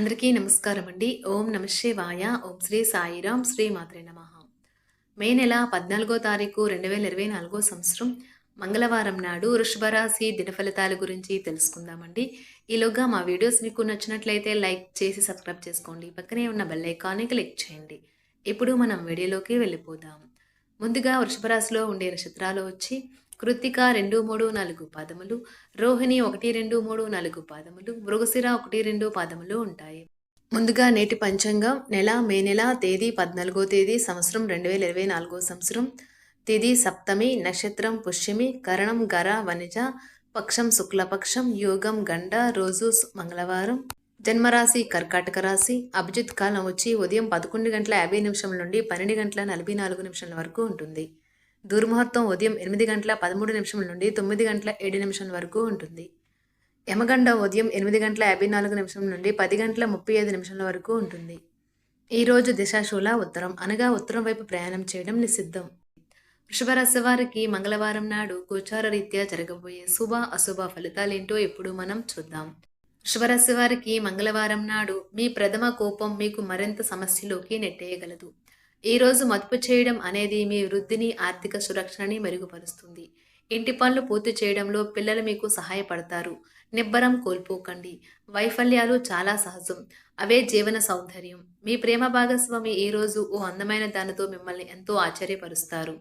అందరికీ నమస్కారం అండి. ఓం నమ శివాయ. ఓం శ్రీ సాయిరాం శ్రీ మాత్రే నమ. మే నెల పద్నాలుగో తారీఖు రెండు వేల ఇరవై నాలుగో సంవత్సరం. మంగళవారం నాడు వృషభ రాశి గురించి తెలుసుకుందామండి. ఈలోగా మా వీడియోస్ మీకు నచ్చినట్లయితే లైక్ చేసి సబ్స్క్రైబ్ చేసుకోండి. పక్కనే ఉన్న బెల్ ఐకాన్ని క్లిక్ చేయండి. ఇప్పుడు మనం వీడియోలోకి వెళ్ళిపోదాం. ముందుగా వృషభ రాశిలో ఉండే నక్షత్రాలు వచ్చి కృత్తిక రెండు మూడు నాలుగు పాదములు రోహిణి ఒకటి రెండు మూడు నాలుగు పాదములు మృగశిర ఒకటి రెండు పాదములు ఉంటాయి. ముందుగా నేటి పంచాంగం నెల మే నెల తేదీ పద్నాలుగో తేదీ సంవత్సరం రెండు వేల ఇరవై నాలుగో సంవత్సరం. తేదీ సప్తమి నక్షత్రం పుష్యమి కరణం గర వనిజ పక్షం శుక్లపక్షం యోగం గండ రోజు మంగళవారం. జన్మరాశి కర్కాటక రాశి అభిజిత్ కాలం వచ్చి ఉదయం పదకొండు గంటల యాభై నిమిషం నుండి పన్నెండు గంటల నలభై నాలుగు నిమిషాల వరకు ఉంటుంది. దుర్ముహూర్తం ఉదయం ఎనిమిది గంటల పదమూడు నిమిషం నుండి తొమ్మిది గంటల ఏడు నిమిషాల వరకు ఉంటుంది. యమగండ ఉదయం ఎనిమిది గంటల యాభై నాలుగు నిమిషం నుండి పది గంటల ముప్పై ఐదు నిమిషాల వరకు ఉంటుంది. ఈరోజు దిశాశూల ఉత్తరం. అనగా ఉత్తరం వైపు ప్రయాణం చేయడం నిషిద్ధం. వృషభరాశి వారికి మంగళవారం నాడు గోచార రీత్యా జరగబోయే శుభ అశుభ ఫలితాలేంటో ఇప్పుడు మనం చూద్దాం. వృషభరాశి వారికి మంగళవారం నాడు మీ ప్రథమ కోపం మీకు మరింత సమస్యలోకి నెట్టేయగలదు. ఈ రోజు మదుపు చేయడం అనేది మీ వృద్ధిని ఆర్థిక సురక్షణని మెరుగుపరుస్తుంది. ఇంటి పనులు పూర్తి చేయడంలో పిల్లలు మీకు సహాయపడతారు. నిబ్బరం కోల్పోకండి. వైఫల్యాలు చాలా సహజం. అవే జీవన సౌందర్యం. మీ ప్రేమ భాగస్వామి ఈ రోజు ఓ అందమైన దానితో మిమ్మల్ని ఎంతో ఆశ్చర్యపరుస్తారు.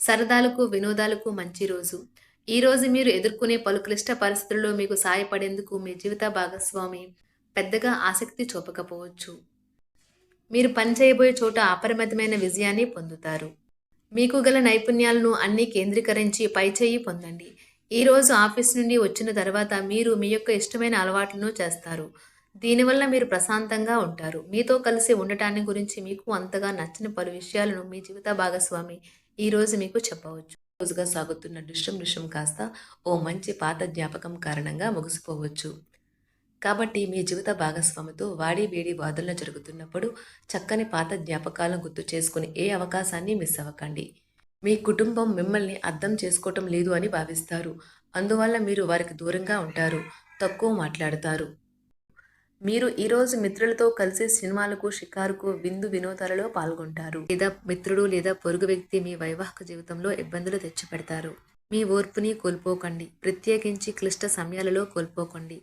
సరదాలకు వినోదాలకు మంచి రోజు. ఈ రోజు మీరు ఎదుర్కొనే పలు క్లిష్ట పరిస్థితుల్లో మీకు సహాయపడేందుకు మీ జీవిత భాగస్వామి పెద్దగా ఆసక్తి చూపకపోవచ్చు. మీరు పనిచేయబోయే చోట అపరిమితమైన విజయాన్ని పొందుతారు. మీకు గల నైపుణ్యాలను అన్నీ కేంద్రీకరించి పైచేయి పొందండి. ఈరోజు ఆఫీస్ నుండి వచ్చిన తర్వాత మీరు మీ యొక్క ఇష్టమైన అలవాట్లను చేస్తారు. దీనివల్ల మీరు ప్రశాంతంగా ఉంటారు. మీతో కలిసి ఉండటాన్ని గురించి మీకు అంతగా నచ్చిన పలు విషయాలను మీ జీవిత భాగస్వామి ఈ రోజు మీకు చెప్పవచ్చు. రోజుగా సాగుతున్న దృశ్యం దృశ్యం కాస్త ఓ మంచి పాత జ్ఞాపకం కారణంగా ముగిసిపోవచ్చు. కాబట్టి మీ జీవిత భాగస్వామితో వాడి వేడి వాదనలు జరుగుతున్నప్పుడు చక్కని పాత జ్ఞాపకాలను గుర్తు చేసుకుని ఏ అవకాశాన్ని మిస్ అవ్వకండి. మీ కుటుంబం మిమ్మల్ని అర్థం చేసుకోవటం లేదు అని భావిస్తారు. అందువల్ల మీరు వారికి దూరంగా ఉంటారు తక్కువ మాట్లాడతారు. మీరు ఈరోజు మిత్రులతో కలిసి సినిమాలకు షికారుకు విందు వినోదాలలో పాల్గొంటారు. లేదా మిత్రుడు లేదా పొరుగు వ్యక్తి మీ వైవాహిక జీవితంలో ఇబ్బందులు తెచ్చిపెడతారు. మీ ఓర్పుని కోల్పోకండి. ప్రత్యేకించి క్లిష్ట సమయాలలో కోల్పోకండి.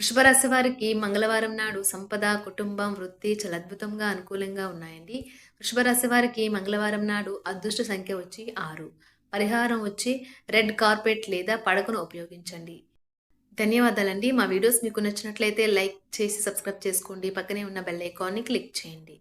వృషభరాశి వారికి మంగళవారం నాడు సంపద కుటుంబం వృత్తి చాలా అద్భుతంగా అనుకూలంగా ఉన్నాయండి. వృషభరాశి వారికి మంగళవారం నాడు అదృష్ట సంఖ్య వచ్చి ఆరు. పరిహారం వచ్చి రెడ్ కార్పెట్ లేదా పడకను ఉపయోగించండి. ధన్యవాదాలండి. మా వీడియోస్ మీకు నచ్చినట్లయితే లైక్ చేసి సబ్స్క్రైబ్ చేసుకోండి. పక్కనే ఉన్న బెల్ ఐకాన్ని క్లిక్ చేయండి.